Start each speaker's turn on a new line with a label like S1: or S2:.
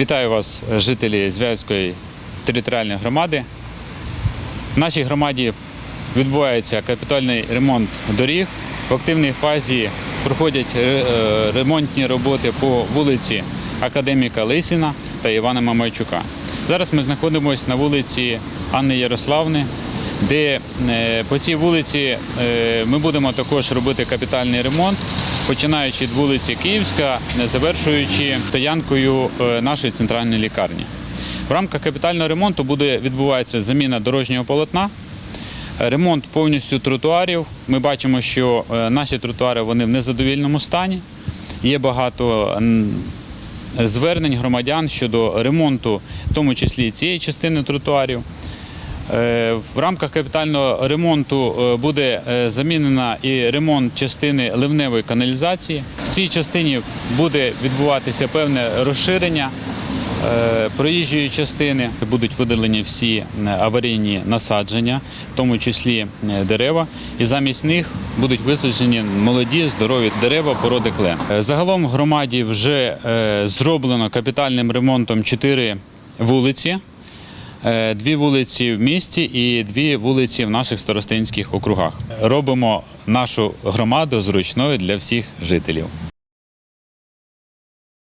S1: Вітаю вас, жителі Зв'язької територіальної громади. В нашій громаді відбувається капітальний ремонт доріг. В активній фазі проходять е, е, ремонтні роботи по вулиці Академіка Лисіна та Івана Мамайчука. Зараз ми знаходимося на вулиці Анни Ярославни, де е, по цій вулиці ми будемо також робити капітальний ремонт, починаючи від вулиці Київська, завершуючи стоянкою е, нашої центральної лікарні. В рамках капітального ремонту буде відбуватися заміна дорожнього полотна, ремонт повністю тротуарів. Ми бачимо, що е, наші тротуари вони в незадовільному стані. Є багато звернень громадян щодо ремонту, в тому числі і цієї частини тротуарів. Е, В рамках капітального ремонту е, буде е, замінена і ремонт частини ливневої каналізації. В цій частині буде відбуватися певне розширення проїжджої частини. Будуть видалені всі аварійні насадження, в тому числі дерева, і замість них будуть висаджені молоді здорові дерева породи клен. Загалом в громаді вже зроблено капітальним ремонтом чотири вулиці. Е, Дві вулиці в місті і дві вулиці в наших старостинських округах. Робимо нашу громаду зручною для всіх жителів.